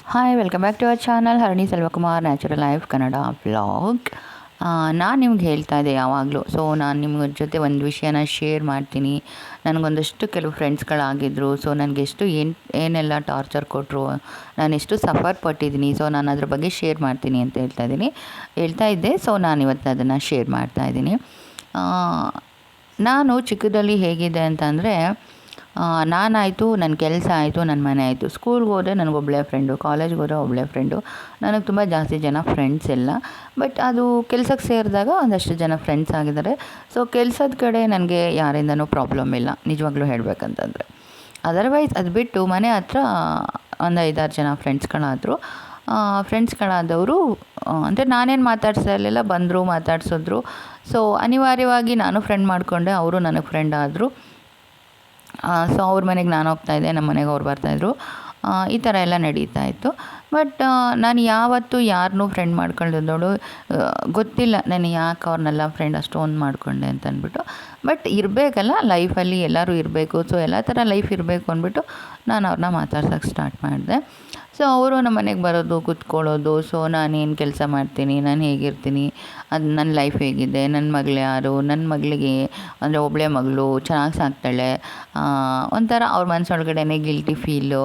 Hi welcome back to our channel Harani Selvakumar natural life Kannada vlog ನಾನು ನಿಮ್ಗೆ ಹೇಳ್ತಾ ಇದ್ದೆ ಯಾವಾಗಲೂ. ಸೊ ನಾನು ನಿಮ್ಮ ಜೊತೆ ಒಂದು ವಿಷಯನ ಶೇರ್ ಮಾಡ್ತೀನಿ. ನನಗೊಂದಷ್ಟು ಕೆಲವು ಫ್ರೆಂಡ್ಸ್ಗಳಾಗಿದ್ದರು ಸೊ ನನಗೆ ಎಷ್ಟು ಏನು, ಏನೆಲ್ಲ ಟಾರ್ಚರ್ ಕೊಟ್ಟರು ನಾನು ಎಷ್ಟು ಸಫರ್ ಪಟ್ಟಿದ್ದೀನಿ. ಸೊ ನಾನು ಅದ್ರ ಬಗ್ಗೆ ಶೇರ್ ಮಾಡ್ತೀನಿ ಅಂತ ಹೇಳ್ತಾ ಇದ್ದೀನಿ. ಹೇಳ್ತಾ ಇದ್ದೆ. ಸೊ ನಾನು ಇವತ್ತು ಅದನ್ನು ಶೇರ್ ಮಾಡ್ತಾ ಇದ್ದೀನಿ. ನಾನು ಚಿಕ್ಕದಲ್ಲಿ ಹೇಗಿದೆ ಅಂತಂದರೆ ನಾನಾಯಿತು ನನ್ನ ಕೆಲಸ ಆಯಿತು ನನ್ನ ಮನೆ ಆಯಿತು. ಸ್ಕೂಲ್ಗೆ ಹೋದರೆ ನನಗೊಬ್ಬಳೇ ಫ್ರೆಂಡು ಕಾಲೇಜ್ಗೆ ಹೋದರೆ ಒಬ್ಬಳೇ ಫ್ರೆಂಡು ನನಗೆ ತುಂಬ ಜಾಸ್ತಿ ಜನ ಫ್ರೆಂಡ್ಸ್ ಇಲ್ಲ. ಬಟ್ ಅದು ಕೆಲಸಕ್ಕೆ ಸೇರಿದಾಗ ಒಂದಷ್ಟು ಜನ ಫ್ರೆಂಡ್ಸ್ ಆಗಿದ್ದಾರೆ. ಸೊ ಕೆಲಸದ ಕಡೆ ನನಗೆ ಯಾರಿಂದನೂ ಪ್ರಾಬ್ಲಮ್ ಇಲ್ಲ, ನಿಜವಾಗ್ಲೂ ಹೇಳಬೇಕಂತಂದರೆ. ಅದರ್ವೈಸ್ ಅದು ಬಿಟ್ಟು ಮನೆ ಹತ್ರ ಒಂದು ಐದಾರು ಜನ ಫ್ರೆಂಡ್ಸ್ಗಳಾದರು ಫ್ರೆಂಡ್ಸ್ಗಳಾದವರು ಅಂದರೆ ನಾನೇನು ಮಾತಾಡ್ಸ್ತಾ ಇರಲಿಲ್ಲ, ಬಂದರು, ಮಾತಾಡ್ಸಿದ್ರು. ಸೊ ಅನಿವಾರ್ಯವಾಗಿ ನಾನು ಫ್ರೆಂಡ್ ಮಾಡಿಕೊಂಡೆ, ಅವರು ನನಗೆ ಫ್ರೆಂಡ್ ಆದರು. ಸೊ ಅವ್ರ ಮನೆಗೆ ನಾನು ಹೋಗ್ತಾಯಿದ್ದೆ ನಮ್ಮ ಮನೆಗೆ ಅವ್ರು ಬರ್ತಾಯಿದ್ರು ಈ ಥರ ಎಲ್ಲ ನಡೀತಾ ಇತ್ತು. ಬಟ್ ನಾನು ಯಾವತ್ತೂ ಯಾರನ್ನೂ ಫ್ರೆಂಡ್ ಮಾಡ್ಕೊಂಡಿದ್ದೋಳು ಗೊತ್ತಿಲ್ಲ ನಾನು ಯಾಕೆ ಅವ್ರನ್ನೆಲ್ಲ ಫ್ರೆಂಡ್ ಅಷ್ಟೊಂದು ಮಾಡಿಕೊಂಡೆ ಅಂತ ಅಂದ್ಬಿಟ್ಟು ಬಟ್ ಇರಬೇಕಲ್ಲ ಲೈಫಲ್ಲಿ ಎಲ್ಲರೂ ಇರಬೇಕು. ಸೊ ಎಲ್ಲ ಥರ ಲೈಫ್ ಇರಬೇಕು ಅಂದ್ಬಿಟ್ಟು ನಾನು ಅವ್ರನ್ನ ಮಾತಾಡ್ಸೋಕೆ ಸ್ಟಾರ್ಟ್ ಮಾಡಿದೆ. ಸೊ ಅವರು ನಮ್ಮ ಮನೆಗೆ ಬರೋದು, ಕುತ್ಕೊಳ್ಳೋದು. ಸೊ ನಾನೇನು ಕೆಲಸ ಮಾಡ್ತೀನಿ, ನಾನು ಹೇಗಿರ್ತೀನಿ, ಅದು ನನ್ನ ಲೈಫ್ ಹೇಗಿದೆ ನನ್ನ ಮಗಳು ಯಾರು ನನ್ನ ಮಗಳಿಗೆ ಅಂದರೆ ಒಬ್ಬಳೆ ಮಗಳು ಚೆನ್ನಾಗಿ ಸಾಕ್ತಾಳೆ. ಒಂಥರ ಅವ್ರ ಮನಸ್ಸೊಳಗಡೆನೆ ಗಿಲ್ಟಿ ಫೀಲು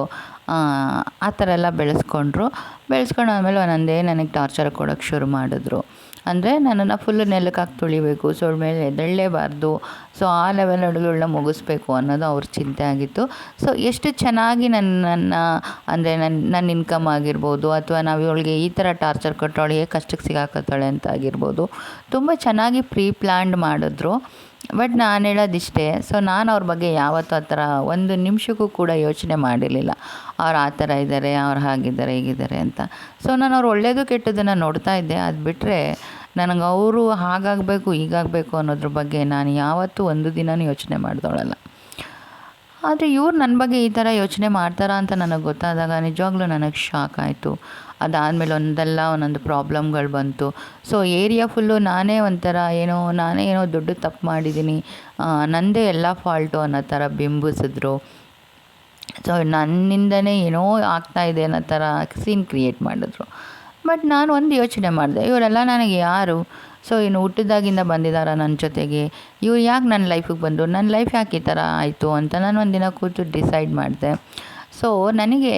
ಆ ಥರ ಎಲ್ಲ ಬೆಳೆಸ್ಕೊಂಡ್ರು. ಬೆಳೆಸ್ಕೊಂಡು ಆಮೇಲೆ ಒಂದೊಂದೇ ನನಗೆ ಟಾರ್ಚರ್ ಕೊಡೋಕ್ಕೆ ಶುರು ಮಾಡಿದ್ರು. ಅಂದರೆ ನನ್ನನ್ನು ಫುಲ್ಲು ನೆಲಕ್ಕೆ ಹಾಕಿ ತುಳಿಬೇಕು. ಸೊ ಮೇಲೆ ಎದ್ದೇಳಲೇಬಾರ್ದು. ಸೊ ಆ ಲೆವೆಲ್ ಅಡುಗೆಗಳನ್ನ ಮುಗಿಸ್ಬೇಕು ಅನ್ನೋದು ಅವ್ರ ಚಿಂತೆ ಆಗಿತ್ತು. ಸೊ ಎಷ್ಟು ಚೆನ್ನಾಗಿ ನನ್ನನ್ನು ಅಂದರೆ ನನ್ನ ನನ್ನ ಇನ್ಕಮ್ ಆಗಿರ್ಬೋದು, ಅಥವಾ ನಾವು ಇವಳಿಗೆ ಈ ಥರ ಟಾರ್ಚರ್ ಕೊಟ್ಟು ಅವಳಿಗೆ ಕಷ್ಟಕ್ಕೆ ಸಿಗಾಕತ್ತಾಳೆ ಅಂತ ಆಗಿರ್ಬೋದು, ತುಂಬ ಚೆನ್ನಾಗಿ ಪ್ರೀ ಪ್ಲ್ಯಾಂಡ್ ಮಾಡಿದ್ರು. ಬಟ್ ನಾನು ಹೇಳೋದಿಷ್ಟೇ ಸೊ ನಾನು ಅವ್ರ ಬಗ್ಗೆ ಯಾವತ್ತೂ ಆ ಥರ ಒಂದು ನಿಮಿಷಕ್ಕೂ ಕೂಡ ಯೋಚನೆ ಮಾಡಿರಲಿಲ್ಲ. ಅವ್ರು ಆ ಥರ ಇದ್ದಾರೆ ಅವ್ರು ಹಾಗಿದ್ದಾರೆ ಹೀಗಿದ್ದಾರೆ ಅಂತ. ಸೊ ನಾನು ಅವ್ರು ಒಳ್ಳೆಯದು ಕೆಟ್ಟದನ್ನು ನೋಡ್ತಾ ಇದ್ದೆ. ಅದು ಬಿಟ್ಟರೆ ನನಗೆ ಅವರು ಹಾಗಾಗಬೇಕು, ಹೀಗಾಗಬೇಕು ಅನ್ನೋದ್ರ ಬಗ್ಗೆ ನಾನು ಯಾವತ್ತೂ ಒಂದು ದಿನವೂ ಯೋಚನೆ ಮಾಡಿದೋಳಲ್ಲ. ಆದರೆ ಇವ್ರು ನನ್ನ ಬಗ್ಗೆ ಈ ಥರ ಯೋಚನೆ ಮಾಡ್ತಾರಾ ಅಂತ ನನಗೆ ಗೊತ್ತಾದಾಗ ನಿಜವಾಗ್ಲೂ ನನಗೆ ಶಾಕ್ ಆಯಿತು. ಅದಾದಮೇಲೆ ಒಂದಲ್ಲ ಒಂದೊಂದು ಪ್ರಾಬ್ಲಮ್ಗಳು ಬಂತು. ಸೊ ಏರಿಯಾ ಫುಲ್ಲು ನಾನೇ ಒಂಥರ ಏನೋ, ನಾನೇ ಏನೋ ದೊಡ್ಡ ತಪ್ಪು ಮಾಡಿದ್ದೀನಿ. ನನ್ನದೇ ಎಲ್ಲ ಫಾಲ್ಟು ಅನ್ನೋ ಥರ ಬಿಂಬಿಸಿದ್ರು. ಸೊ ನನ್ನಿಂದನೇ ಏನೋ ಆಗ್ತಾ ಇದೆ ಅನ್ನೋ ಥರ ಸೀನ್ ಕ್ರಿಯೇಟ್ ಮಾಡಿದ್ರು. ಬಟ್ ನಾನು ಒಂದು ಯೋಚನೆ ಮಾಡಿದೆ, ಇವರೆಲ್ಲ ನನಗೆ ಯಾರು? ಸೊ ಇನ್ನು ಹುಟ್ಟಿದಾಗಿಂದ ಬಂದಿದ್ದಾರ ನನ್ನ ಜೊತೆಗೆ? ಇವ್ರು ಯಾಕೆ ನನ್ನ ಲೈಫಿಗೆ ಬಂದರು? ನನ್ನ ಲೈಫ್ ಯಾಕೆ ಈ ಥರ ಆಯಿತು ಅಂತ ನಾನು ಒಂದಿನ ಕೂತು ಡಿಸೈಡ್ ಮಾಡಿದೆ. ಸೊ ನನಗೆ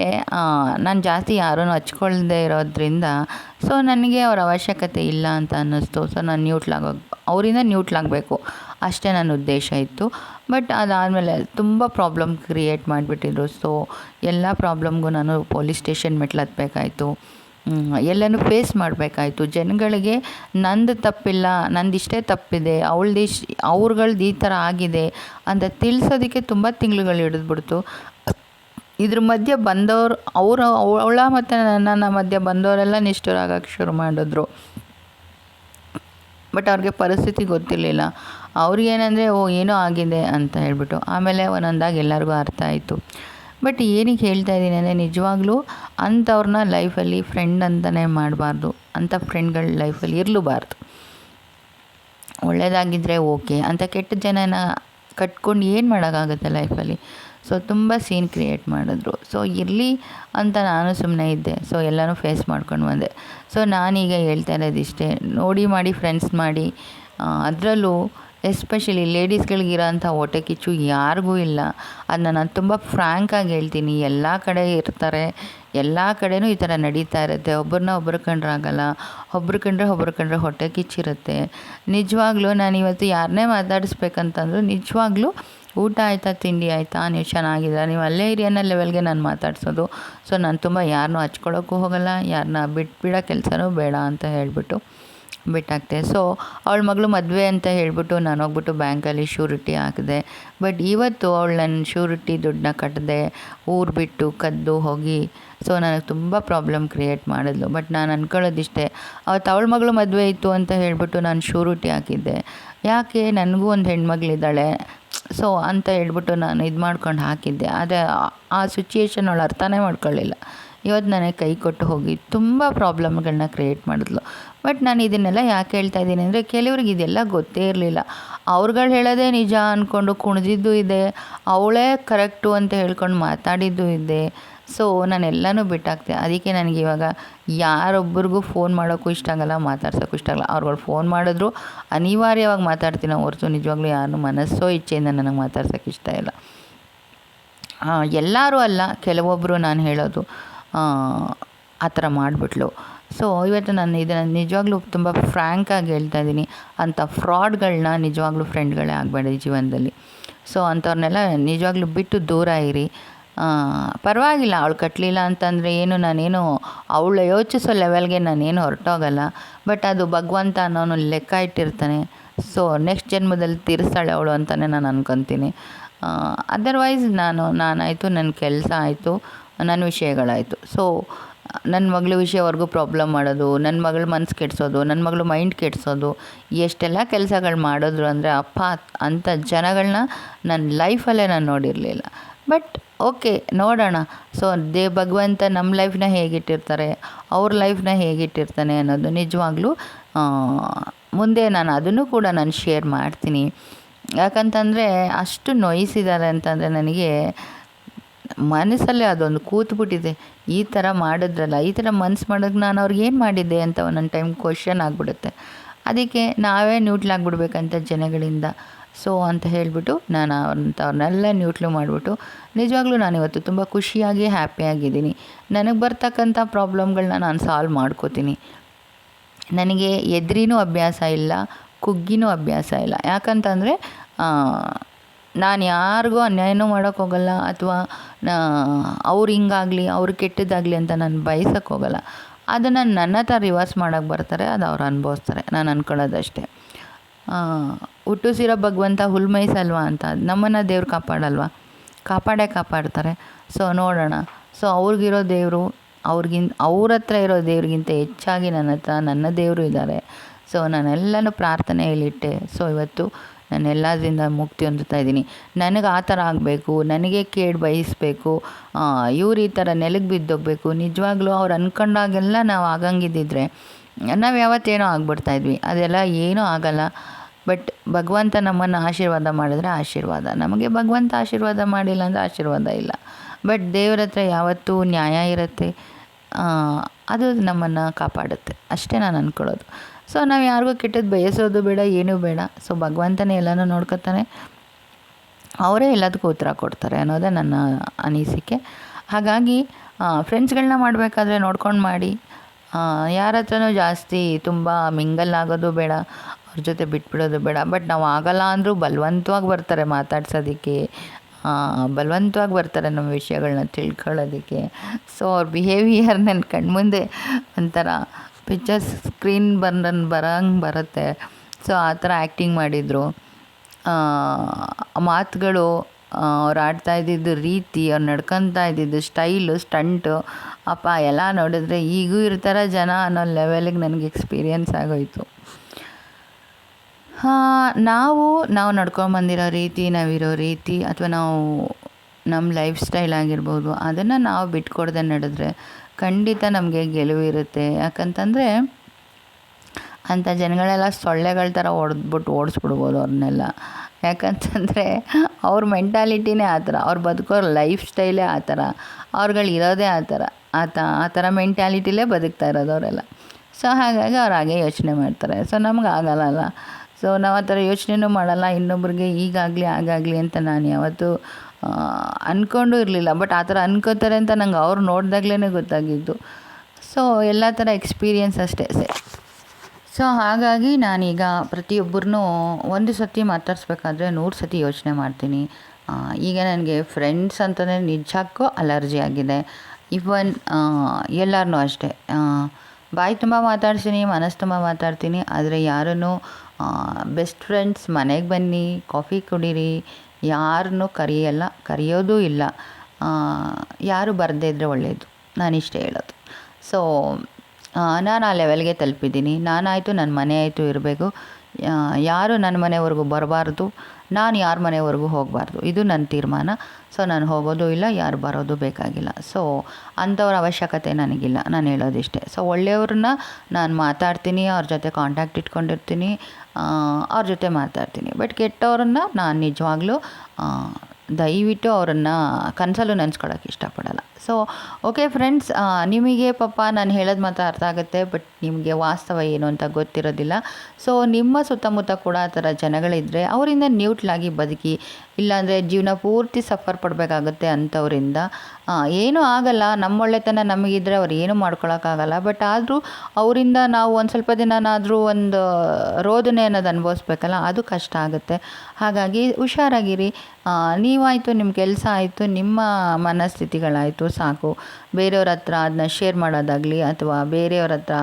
ನಾನು ಜಾಸ್ತಿ ಯಾರೂ ಹಚ್ಕೊಳ್ದೇ ಇರೋದ್ರಿಂದ ಸೊ ನನಗೆ ಅವ್ರ ಅವಶ್ಯಕತೆ ಇಲ್ಲ ಅಂತ ಅನ್ನಿಸ್ತು. ಸೊ ನಾನು ನ್ಯೂಟ್ಲಾಗೋ ಅವರಿಂದ ನ್ಯೂಟ್ಲಾಗಬೇಕು ಅಷ್ಟೇ ನನ್ನ ಉದ್ದೇಶ ಇತ್ತು. ಬಟ್ ಅದಾದಮೇಲೆ ತುಂಬ ಪ್ರಾಬ್ಲಮ್ ಕ್ರಿಯೇಟ್ ಮಾಡಿಬಿಟ್ಟಿದ್ರು. ಸೊ ಎಲ್ಲ ಪ್ರಾಬ್ಲಮ್ಗೂ ನಾನು ಪೊಲೀಸ್ ಸ್ಟೇಷನ್ ಮೆಟ್ಲು ಹತ್ಬೇಕಾಯ್ತು. ಎಲ್ಲನೂ ಫೇಸ್ ಮಾಡಬೇಕಾಯ್ತು. ಜನಗಳಿಗೆ ನಂದು ತಪ್ಪಿಲ್ಲ, ನಂದು ಇಷ್ಟೇ ತಪ್ಪಿದೆ, ಅವಳ್ದು ಇಶ್ ಅವ್ರುಗಳ್ದು ಈ ಥರ ಆಗಿದೆ ಅಂತ ತಿಳಿಸೋದಕ್ಕೆ ತುಂಬ ತಿಂಗಳುಗಳು ಹಿಡಿದ್ಬಿಡ್ತು. ಇದ್ರ ಮಧ್ಯೆ ಬಂದವರು ಅವರು ಅವಳ ಮತ್ತು ನನ್ನ ಮಧ್ಯೆ ಬಂದವರೆಲ್ಲ ನಿಷ್ಠರಾಗಕ್ಕೆ ಶುರು ಮಾಡಿದ್ರು. ಬಟ್ ಅವ್ರಿಗೆ ಪರಿಸ್ಥಿತಿ ಗೊತ್ತಿರಲಿಲ್ಲ. ಅವ್ರಿಗೇನಂದರೆ, ಓ, ಏನೋ ಆಗಿದೆ ಅಂತ ಹೇಳ್ಬಿಟ್ಟು. ಆಮೇಲೆ ಒಂದೊಂದಾಗಿ ಎಲ್ಲರಿಗೂ ಅರ್ಥ ಆಯಿತು. ಬಟ್ ಏನಕ್ಕೆ ಹೇಳ್ತಾ ಇದ್ದೀನಿ ಅಂದರೆ, ನಿಜವಾಗ್ಲೂ ಅಂಥವ್ರನ್ನ ಲೈಫಲ್ಲಿ ಫ್ರೆಂಡ್ ಅಂತಲೇ ಮಾಡಬಾರ್ದು. ಅಂಥ ಫ್ರೆಂಡ್ಗಳ ಲೈಫಲ್ಲಿ ಇರಲೂಬಾರ್ದು. ಒಳ್ಳೆಯದಾಗಿದ್ದರೆ ಓಕೆ. ಅಂತ ಕೆಟ್ಟ ಜನನ ಕಟ್ಕೊಂಡು ಏನು ಮಾಡೋಕ್ಕಾಗುತ್ತೆ ಲೈಫಲ್ಲಿ? ಸೊ ತುಂಬ ಸೀನ್ ಕ್ರಿಯೇಟ್ ಮಾಡಿದ್ರು. ಸೊ ಇರಲಿ ಅಂತ ನಾನು ಸುಮ್ಮನೆ ಇದ್ದೆ. ಸೊ ಎಲ್ಲನೂ ಫೇಸ್ ಮಾಡ್ಕೊಂಡು ಬಂದೆ. ಸೊ ನಾನೀಗ ಹೇಳ್ತಾ ಇರೋದಿಷ್ಟೇ ನೋಡಿ ಮಾಡಿ ಫ್ರೆಂಡ್ಸ್ ಮಾಡಿ. ಅದರಲ್ಲೂ ಎಸ್ಪೆಷಲಿ ಲೇಡೀಸ್ಗಳಿಗಿರೋಂಥ ಹೊಟ್ಟೆ ಕಿಚ್ಚು ಯಾರಿಗೂ ಇಲ್ಲ. ಅದನ್ನ ನಾನು ತುಂಬ ಫ್ರ್ಯಾಂಕಾಗಿ ಹೇಳ್ತೀನಿ. ಎಲ್ಲ ಕಡೆ ಇರ್ತಾರೆ. ಎಲ್ಲ ಕಡೆಯೂ ಈ ಥರ ನಡೀತಾ ಇರುತ್ತೆ. ಒಬ್ಬರನ್ನ ಒಬ್ಬರು ಕಂಡ್ರಾಗಲ್ಲ ಒಬ್ರು ಕಂಡ್ರೆ ಒಬ್ರು ಕಂಡ್ರೆ ಹೊಟ್ಟೆ ಕಿಚ್ಚಿರುತ್ತೆ. ನಿಜವಾಗ್ಲೂ ನಾನು ಇವತ್ತು ಯಾರನ್ನೇ ಮಾತಾಡಿಸ್ಬೇಕಂತಂದ್ರೂ ನಿಜವಾಗ್ಲೂ ಊಟ ಆಯಿತಾ, ತಿಂಡಿ ಆಯಿತಾ ನೀವು ಚೆನ್ನಾಗಿದ್ದೀರಾ? ನೀವು ಅಲ್ಲೇ ಇರಿ, ಅನ್ನೋ ಲೆವೆಲ್ಗೆ ನಾನು ಮಾತಾಡ್ಸೋದು. ಸೊ ನಾನು ತುಂಬ ಯಾರನ್ನೂ ಹಚ್ಕೊಳ್ಳೋಕ್ಕೂ ಹೋಗಲ್ಲ ಯಾರನ್ನ ಬಿಟ್ಬಿಡೋ ಕೆಲಸನೂ ಬೇಡ ಅಂತ ಹೇಳಿಬಿಟ್ಟು ಬಿಟ್ಟಾಕ್ತೆ ಸೊ ಅವಳ ಮಗಳು ಮದುವೆ ಅಂತ ಹೇಳಿಬಿಟ್ಟು ನಾನು ಹೋಗ್ಬಿಟ್ಟು ಬ್ಯಾಂಕಲ್ಲಿ ಶ್ಯೂರಿಟಿ ಹಾಕಿದೆ. ಬಟ್ ಇವತ್ತು ಅವಳು ನನ್ನ ಶೂರಿಟಿ ದುಡ್ಡನ್ನ ಕಟ್ಟದೆ ಊರು ಬಿಟ್ಟು ಕದ್ದು ಹೋಗಿ. ಸೊ ನನಗೆ ತುಂಬ ಪ್ರಾಬ್ಲಮ್ ಕ್ರಿಯೇಟ್ ಮಾಡಿದ್ಲು. ಬಟ್ ನಾನು ಅಂದ್ಕೊಳ್ಳೋದಿಷ್ಟೇ ಅವತ್ತು ಅವಳ ಮಗಳು ಮದುವೆ ಇತ್ತು ಅಂತ ಹೇಳಿಬಿಟ್ಟು ನಾನು ಶೂರಿಟಿ ಹಾಕಿದ್ದೆ. ಯಾಕೆ? ನನಗೂ ಒಂದು ಹೆಣ್ಮಗಳಿದ್ದಾಳೆ. ಸೊ ಅಂತ ಹೇಳ್ಬಿಟ್ಟು ನಾನು ಇದು ಮಾಡ್ಕೊಂಡು ಹಾಕಿದ್ದೆ. ಆದರೆ ಆ- ಸಿಚುಯೇಷನ್ ಅವಳು ಅರ್ಥನೇ ಮಾಡ್ಕೊಳ್ಳಿಲ್ಲ. ಇವತ್ತು ನನಗೆ ಕೈ ಕೊಟ್ಟು ಹೋಗಿ ತುಂಬ ಪ್ರಾಬ್ಲಮ್ಗಳನ್ನ ಕ್ರಿಯೇಟ್ ಮಾಡಿದ್ಲು. ಬಟ್ ನಾನು ಇದನ್ನೆಲ್ಲ ಯಾಕೆ ಹೇಳ್ತಾ ಇದ್ದೀನಿ ಅಂದರೆ ಕೆಲವ್ರಿಗೆ ಇದೆಲ್ಲ ಗೊತ್ತೇ ಇರಲಿಲ್ಲ. ಅವ್ರುಗಳು ಹೇಳೋದೇ ನಿಜ ಅಂದ್ಕೊಂಡು ಕುಣಿದಿದ್ದು ಇದೆ. ಅವಳೇ ಕರೆಕ್ಟು ಅಂತ ಹೇಳ್ಕೊಂಡು ಮಾತಾಡಿದ್ದು ಇದೆ. ಸೊ ನಾನು ಎಲ್ಲನೂ ಬಿಟ್ಟಾಕ್ತೆ. ಅದಕ್ಕೆ ನನಗೆ ಇವಾಗ ಯಾರೊಬ್ಬರಿಗೂ ಫೋನ್ ಮಾಡೋಕ್ಕೂ ಇಷ್ಟ ಆಗಲ್ಲ, ಮಾತಾಡ್ಸೋಕ್ಕೂ ಇಷ್ಟ ಆಗಲ್ಲ. ಅವ್ರುಗಳು ಫೋನ್ ಮಾಡಿದ್ರು ಅನಿವಾರ್ಯವಾಗಿ ಮಾತಾಡ್ತೀನಿ ಹೊರತು ನಿಜವಾಗ್ಲೂ ಯಾರನ್ನೂ ಮನಸ್ಸೋ ಇಚ್ಛೆಯಿಂದ ನನಗೆ ಮಾತಾಡ್ಸೋಕ್ಕೆ ಇಷ್ಟ ಇಲ್ಲ. ಎಲ್ಲರೂ ಅಲ್ಲ ಕೆಲವೊಬ್ಬರು ನಾನು ಹೇಳೋದು, ಆ ಥರ ಮಾಡಿಬಿಟ್ಲು. ಸೊ ಇವತ್ತು ನಾನು ಇದನ್ನು ನಿಜವಾಗ್ಲೂ ತುಂಬ ಫ್ರ್ಯಾಂಕಾಗಿ ಹೇಳ್ತಾ ಇದ್ದೀನಿ. ಅಂಥ ಫ್ರಾಡ್ಗಳನ್ನ ನಿಜವಾಗ್ಲೂ ಫ್ರೆಂಡ್ಗಳೇ ಆಗಬೇಡಿ ಜೀವನದಲ್ಲಿ. ಸೊ ಅಂಥವ್ರನ್ನೆಲ್ಲ ನಿಜವಾಗ್ಲೂ ಬಿಟ್ಟು ದೂರ ಇರಿ. ಪರವಾಗಿಲ್ಲ, ಅವಳು ಕಟ್ಟಲಿಲ್ಲ ಅಂತಂದರೆ ಏನು, ನಾನೇನು ಅವಳು ಯೋಚಿಸೋ ಲೆವೆಲ್ಗೆ ನಾನೇನು ಹೊರಟೋಗಲ್ಲ. ಬಟ್ ಅದು ಭಗವಂತ ಅನ್ನೋನು ಲೆಕ್ಕ ಇಟ್ಟಿರ್ತಾನೆ. ಸೊ ನೆಕ್ಸ್ಟ್ ಜನ್ಮದಲ್ಲಿ ತೀರಿಸ್ತಾಳೆ ಅವಳು ಅಂತಲೇ ನಾನು ಅನ್ಕೊತೀನಿ. ಅದರ್ವೈಸ್ ನಾನು, ನಾನಾಯಿತು ನನ್ನ ಕೆಲಸ ಆಯಿತು ನನ್ನ ವಿಷಯಗಳಾಯಿತು. ಸೊ ನನ್ನ ಮಗಳ ವಿಷಯವರೆಗೂ ಪ್ರಾಬ್ಲಮ್ ಮಾಡೋದು ನನ್ನ ಮಗಳ ಮನ್ಸು ಕೆಡಿಸೋದು ನನ್ನ ಮಗಳು ಮೈಂಡ್ ಕೆಡಿಸೋದು, ಎಷ್ಟೆಲ್ಲ ಕೆಲಸಗಳು ಮಾಡಿದ್ರು ಅಂದರೆ ಅಪ್ಪ ಅಂಥ ಜನಗಳನ್ನ ನನ್ನ ಲೈಫಲ್ಲೇ ನಾನು ನೋಡಿರಲಿಲ್ಲ. ಬಟ್ ಓಕೆ, ನೋಡೋಣ. ಸೊ ದೇ ಭಗವಂತ ನಮ್ಮ ಲೈಫ್ನ ಹೇಗಿಟ್ಟಿರ್ತಾರೆ? ಅವ್ರ ಲೈಫ್ನ ಹೇಗಿಟ್ಟಿರ್ತಾನೆ ಅನ್ನೋದು ನಿಜವಾಗ್ಲೂ ಮುಂದೆ ನಾನು ಅದನ್ನು ಕೂಡ ನಾನು ಶೇರ್ ಮಾಡ್ತೀನಿ. ಯಾಕಂತಂದರೆ, ಅಷ್ಟು ನೋಯಿಸಿದ್ದಾರೆ ಅಂತಂದರೆ ನನಗೆ ಮನಸ್ಸಲ್ಲೇ ಅದೊಂದು ಕೂತ್ಬಿಟ್ಟಿದೆ. ಈ ಥರ ಮಾಡಿದ್ರಲ್ಲ, ಈ ಥರ ಮನ್ಸು ಮಾಡೋಕ್ಕೆ ನಾನು ಅವ್ರಿಗೆ ಏನು ಮಾಡಿದ್ದೆ ಅಂತ ಒಂದೊಂದು ಟೈಮ್ ಕ್ವಶನ್ ಆಗಿಬಿಡುತ್ತೆ. ಅದಕ್ಕೆ ನಾವೇ ನ್ಯೂಟ್ಲಾಗ್ಬಿಡ್ಬೇಕಂತ ಜನಗಳಿಂದ. ಸೊ ಅಂತ ಹೇಳಿಬಿಟ್ಟು ನಾನು ಅಂಥವ್ರನ್ನೆಲ್ಲ ನ್ಯೂಟ್ಲು ಮಾಡಿಬಿಟ್ಟು, ನಿಜವಾಗ್ಲೂ ನಾನು ಇವತ್ತು ತುಂಬ ಖುಷಿಯಾಗಿ ಹ್ಯಾಪಿಯಾಗಿದ್ದೀನಿ ನನಗೆ ಬರ್ತಕ್ಕಂಥ ಪ್ರಾಬ್ಲಮ್ಗಳನ್ನ ನಾನು ಸಾಲ್ವ್ ಮಾಡ್ಕೋತೀನಿ. ನನಗೆ ಎದ್ರಿನೂ ಅಭ್ಯಾಸ ಇಲ್ಲ, ಕುಗ್ಗಿನೂ ಅಭ್ಯಾಸ ಇಲ್ಲ. ಯಾಕಂತಂದರೆ ನಾನು ಯಾರಿಗೂ ಅನ್ಯಾಯನೂ ಮಾಡೋಕ್ಕೋಗಲ್ಲ ಅಥವಾ ಅವ್ರು ಹಿಂಗಾಗಲಿ, ಅವ್ರು ಕೆಟ್ಟದಾಗಲಿ ಅಂತ ನಾನು ಬಯಸೋಕ್ಕೋಗಲ್ಲ ಅದನ್ನು ನನ್ನ ಹತ್ರ ರಿವರ್ಸ್ ಮಾಡೋಕ್ಕೆ ಬರ್ತಾರೆ, ಅದು ಅವ್ರು ಅನುಭವಿಸ್ತಾರೆ. ನಾನು ಅಂದ್ಕೊಳ್ಳೋದಷ್ಟೇ ಹುಟ್ಟಿಸಿರೋ ಭಗವಂತ ಹುಲ್ಮೈಸಲ್ವಾ ಅಂತ. ನಮ್ಮನ್ನು ದೇವ್ರು ಕಾಪಾಡಲ್ವಾ? ಕಾಪಾಡೇ ಕಾಪಾಡ್ತಾರೆ. ಸೊ ನೋಡೋಣ. ಸೊ ಅವ್ರಿಗಿರೋ ದೇವರು, ಅವ್ರಿಗಿನ್, ಅವ್ರ ಹತ್ರ ಇರೋ ದೇವ್ರಿಗಿಂತ ಹೆಚ್ಚಾಗಿ ನನ್ನ ಹತ್ರ ನನ್ನ ದೇವರು ಇದ್ದಾರೆ. ಸೊ ನಾನೆಲ್ಲನೂ ಪ್ರಾರ್ಥನೆ ಹೇಳಿಟ್ಟೆ. ಸೊ ಇವತ್ತು ನಾನು ಎಲ್ಲದರಿಂದ ಮುಕ್ತಿ ಹೊಂದುತ್ತಾ ಇದ್ದೀನಿ. ನನಗೆ ಆ ಥರ ಆಗಬೇಕು, ನನಗೆ ಕೇಳಿ ಬಯಸಬೇಕು ಇವ್ರು ಈ ಥರ ನೆಲಗೆ ಬಿದ್ದೋಗ್ಬೇಕು. ನಿಜವಾಗ್ಲೂ ಅವ್ರು ಅಂದ್ಕೊಂಡಾಗೆಲ್ಲ ನಾವು ಆಗಂಗಿದ್ದಿದ್ರೆ ನಾವು ಯಾವತ್ತೇನೋ ಆಗ್ಬಿಡ್ತಾಯಿದ್ವಿ ಅದೆಲ್ಲ ಏನೂ ಆಗಲ್ಲ. ಬಟ್ ಭಗವಂತ ನಮ್ಮನ್ನು ಆಶೀರ್ವಾದ ಮಾಡಿದ್ರೆ ಆಶೀರ್ವಾದ. ನಮಗೆ ಭಗವಂತ ಆಶೀರ್ವಾದ ಮಾಡಿಲ್ಲ ಅಂದರೆ ಆಶೀರ್ವಾದ ಇಲ್ಲ. ಬಟ್ ದೇವ್ರ ಹತ್ರ ಯಾವತ್ತೂ ನ್ಯಾಯ ಇರುತ್ತೆ ಅದು ನಮ್ಮನ್ನು ಕಾಪಾಡುತ್ತೆ. ಅಷ್ಟೇ ನಾನು ಅಂದ್ಕೊಳ್ಳೋದು ಸೊ ನಾವು ಯಾರಿಗೂ ಕೆಟ್ಟದ್ದು ಬಯಸೋದು ಬೇಡ, ಏನೂ ಬೇಡ. ಸೊ ಭಗವಂತನೇ ಎಲ್ಲನೂ ನೋಡ್ಕೊತಾನೆ. ಅವರೇ ಎಲ್ಲದಕ್ಕೂ ಉತ್ತರ ಕೊಡ್ತಾರೆ ಅನ್ನೋದೇ ನನ್ನ ಅನಿಸಿಕೆ. ಹಾಗಾಗಿ ಫ್ರೆಂಡ್ಸ್ಗಳನ್ನ ಮಾಡಬೇಕಾದ್ರೆ ನೋಡ್ಕೊಂಡು ಮಾಡಿ. ಯಾರ ಹತ್ರನೂ ಜಾಸ್ತಿ ತುಂಬ ಮಿಂಗಲ್ ಆಗೋದು ಬೇಡ. ಅವ್ರ ಜೊತೆ ಬಿಟ್ಬಿಡೋದು ಬೇಡ. ಬಟ್ ನಾವು ಆಗಲ್ಲ ಅಂದರೂ ಬಲವಂತವಾಗಿ ಬರ್ತಾರೆ ಮಾತಾಡ್ಸೋದಕ್ಕೆ. ಬಲವಂತವಾಗಿ ಬರ್ತಾರೆ ನಮ್ಮ ವಿಷಯಗಳನ್ನ ತಿಳ್ಕೊಳ್ಳೋದಕ್ಕೆ. ಸೊ ಅವ್ರ ಬಿಹೇವಿಯರ್ ನನ್ನ ಕಣ್ಮುಂದೆ ಒಂಥರ ಪಿಕ್ಚರ್ಸ್ ಸ್ಕ್ರೀನ್ ಬಂದನ್ನು ಬರಂಗೆ ಬರುತ್ತೆ. ಸೊ ಆ ಥರ ಆ್ಯಕ್ಟಿಂಗ್ ಮಾಡಿದರು. ಮಾತುಗಳು ಅವ್ರು ಆಡ್ತಾ ಇದ್ದಿದ್ದು ರೀತಿ, ಅವ್ರು ನಡ್ಕೊತಾ ಇದ್ದಿದ್ದು ಸ್ಟೈಲು ಸ್ಟಂಟು ಅಪ್ಪ, ಎಲ್ಲ ನೋಡಿದ್ರೆ ಈಗೂ ಇರ್ತಾರೆ ಜನ ಅನ್ನೋ ಲೆವೆಲಿಗೆ ನನಗೆ ಎಕ್ಸ್ಪೀರಿಯನ್ಸ್ ಆಗೋಯಿತು. ನಾವು ನಾವು ನಡ್ಕೊಂಬಂದಿರೋ ರೀತಿ, ನಾವಿರೋ ರೀತಿ, ಅಥವಾ ನಾವು ನಮ್ಮ ಲೈಫ್ ಸ್ಟೈಲ್ ಆಗಿರ್ಬೋದು, ಅದನ್ನು ನಾವು ಬಿಟ್ಕೊಡ್ದೆ ನಡೆದ್ರೆ ಖಂಡಿತ ನಮಗೆ ಗೆಲುವು ಇರುತ್ತೆ. ಯಾಕಂತಂದರೆ ಅಂಥ ಜನಗಳೆಲ್ಲ ಸೊಳ್ಳೆಗಳ ಥರ ಹೊಡೆದ್ಬಿಟ್ಟು ಓಡಿಸ್ಬಿಡ್ಬೋದು ಅವ್ರನ್ನೆಲ್ಲ. ಯಾಕಂತಂದರೆ, ಅವ್ರ ಮೆಂಟಾಲಿಟಿನೇ ಆ ಥರ, ಅವ್ರು ಬದುಕೋ ಲೈಫ್ ಸ್ಟೈಲೇ ಆ ಥರ, ಅವ್ರುಗಳು ಇರೋದೇ ಆ ಥರ, ಆ ತ, ಆ ಥರ ಮೆಂಟ್ಯಾಲಿಟಿಲೇ ಬದುಕ್ತಾ ಇರೋದು ಅವರೆಲ್ಲ. ಸೊ, ಹಾಗಾಗಿ ಅವ್ರು ಹಾಗೆ ಯೋಚನೆ ಮಾಡ್ತಾರೆ. ಸೊ, ನಮ್ಗೆ ಆಗಲ್ಲ ಸೊ ನಾವು ಆ ಥರ ಯೋಚನೆನೂ ಮಾಡಲ್ಲ. ಇನ್ನೊಬ್ರಿಗೆ ಈಗಾಗಲಿ ಆಗಾಗಲಿ ಅಂತ ನಾನು ಯಾವತ್ತೂ ಅಂದ್ಕೊಂಡು ಇರಲಿಲ್ಲ. ಬಟ್ ಆ ಥರ ಅನ್ಕೋತಾರೆ ಅಂತ ನಂಗೆ ಅವ್ರು ನೋಡಿದಾಗ್ಲೇ ಗೊತ್ತಾಗಿದ್ದು. ಸೊ ಎಲ್ಲ ಥರ ಎಕ್ಸ್ಪೀರಿಯೆನ್ಸ್ ಅಷ್ಟೇ. ಸೊ ಹಾಗಾಗಿ ನಾನೀಗ ಪ್ರತಿಯೊಬ್ಬರನ್ನೂ ಒಂದು ಸತಿ ಮಾತಾಡಿಸ್ಬೇಕಾದ್ರೆ ನೂರು ಸತಿ ಯೋಚನೆ ಮಾಡ್ತೀನಿ. ಈಗ ನನಗೆ ಫ್ರೆಂಡ್ಸ್ ಅಂತಲೇ ನಿಜಕ್ಕೂ ಅಲರ್ಜಿ ಆಗಿದೆ. ಇವನ್ ಎಲ್ಲರನ್ನೂ ಅಷ್ಟೇ. ಬಾಯಿ ತುಂಬ ಮಾತಾಡ್ತೀನಿ ಮನಸ್ಸು ತುಂಬ ಮಾತಾಡ್ತೀನಿ. ಆದರೆ ಯಾರನ್ನೂ ಬೆಸ್ಟ್ ಫ್ರೆಂಡ್ಸ್ ಮನೆಗೆ ಬನ್ನಿ ಕಾಫಿ ಕುಡೀರಿ ಯಾರನ್ನೂ ಕರೆಯಲ್ಲ, ಕರೆಯೋದೂ ಇಲ್ಲ. ಯಾರು ಬರದೇ ಇದ್ದರೆ ಒಳ್ಳೆಯದು ನಾನಿಷ್ಟೇ ಹೇಳೋದು. ಸೊ ನಾನು ಆ ಲೆವೆಲ್ಗೆ ತಲುಪಿದ್ದೀನಿ. ನಾನಾಯಿತು ನನ್ನ ಮನೆ ಆಯಿತು, ಇರಬೇಕು. ಯಾರು ನನ್ನ ಮನೆವರೆಗೂ ಬರಬಾರ್ದು. ನಾನು ಯಾರ ಮನೆವರೆಗೂ ಹೋಗಬಾರ್ದು. ಇದು ನನ್ನ ತೀರ್ಮಾನ. ಸೊ, ನಾನು ಹೋಗೋದು ಇಲ್ಲ, ಯಾರು ಬರೋದು ಬೇಕಾಗಿಲ್ಲ. ಸೊ, ಅಂಥವ್ರ ಅವಶ್ಯಕತೆ ನನಗಿಲ್ಲ. ನಾನು ಹೇಳೋದಿಷ್ಟೇ. ಸೊ, ಒಳ್ಳೆಯವ್ರನ್ನ ನಾನು ಮಾತಾಡ್ತೀನಿ, ಅವ್ರ ಜೊತೆ ಕಾಂಟ್ಯಾಕ್ಟ್ ಇಟ್ಕೊಂಡಿರ್ತೀನಿ ಅವ್ರ ಜೊತೆ ಮಾತಾಡ್ತೀನಿ. ಬಟ್ ಕೆಟ್ಟವ್ರನ್ನ ನಾನು ನಿಜವಾಗ್ಲೂ ದಯವಿಟ್ಟು ಅವರನ್ನು ಕನಸಲ್ಲೂ ನೆನೆಸ್ಕೊಳ್ಳೋಕೆ ಇಷ್ಟಪಡಲ್ಲ. ಸೊ ಓಕೆ ಫ್ರೆಂಡ್ಸ್ ನಿಮಗೆ ಪಾಪ ನಾನು ಹೇಳೋದು ಮಾತ್ರ ಅರ್ಥ ಆಗುತ್ತೆ ಬಟ್ ನಿಮಗೆ ವಾಸ್ತವ ಏನು ಅಂತ ಗೊತ್ತಿರೋದಿಲ್ಲ. ಸೊ ನಿಮ್ಮ ಸುತ್ತಮುತ್ತ ಕೂಡ ಆ ಥರ ಜನಗಳಿದ್ದರೆ ಅವರಿಂದ ನ್ಯೂಟ್ಲಾಗಿ ಬದುಕಿ ಇಲ್ಲಾಂದರೆ ಜೀವನ ಪೂರ್ತಿ ಸಫರ್ ಪಡಬೇಕಾಗುತ್ತೆ ಅಂಥವರಿಂದ ಏನೂ ಆಗಲ್ಲ. ನಮ್ಮ ಒಳ್ಳೆತನ ನಮಗಿದ್ರೆ ಅವ್ರು ಏನೂ ಮಾಡ್ಕೊಳಕ್ಕಾಗಲ್ಲ. ಬಟ್ ಆದರೂ ಅವರಿಂದ ನಾವು ಒಂದು ಸ್ವಲ್ಪ ದಿನನಾದರೂ ಒಂದು ರೋದನೆ ಅನ್ನೋದು ಅನುಭವಿಸ್ಬೇಕಲ್ಲ, ಅದು ಕಷ್ಟ ಆಗುತ್ತೆ. ಹಾಗಾಗಿ ಹುಷಾರಾಗಿರಿ. ನೀವಾಯಿತು ನಿಮ್ಮ ಕೆಲಸ ಆಯಿತು, ನಿಮ್ಮ ಮನಸ್ಥಿತಿಗಳಾಯಿತು ಸಾಕು. ಬೇರೆಯವ್ರ ಹತ್ರ ಅದನ್ನ ಶೇರ್ ಮಾಡೋದಾಗಲಿ ಅಥವಾ ಬೇರೆಯವ್ರ ಹತ್ರ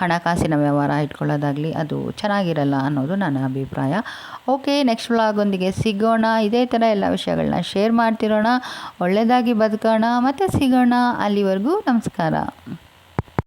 ಹಣಕಾಸಿನ ವ್ಯವಹಾರ ಇಟ್ಕೊಳ್ಳೋದಾಗಲಿ ಅದು ಚೆನ್ನಾಗಿರಲ್ಲ ಅನ್ನೋದು ನನ್ನ ಅಭಿಪ್ರಾಯ. ಓಕೆ, ನೆಕ್ಸ್ಟ್ ವ್ಲಾಗೊಂದಿಗೆ ಸಿಗೋಣ. ಇದೇ ಥರ ಎಲ್ಲ ವಿಷಯಗಳನ್ನ ಶೇರ್ ಮಾಡ್ತಿರೋಣ. ಒಳ್ಳೆಯದಾಗಿ ಬದುಕೋಣ ಮತ್ತು ಸಿಗೋಣ. ಅಲ್ಲಿವರೆಗೂ ನಮಸ್ಕಾರ.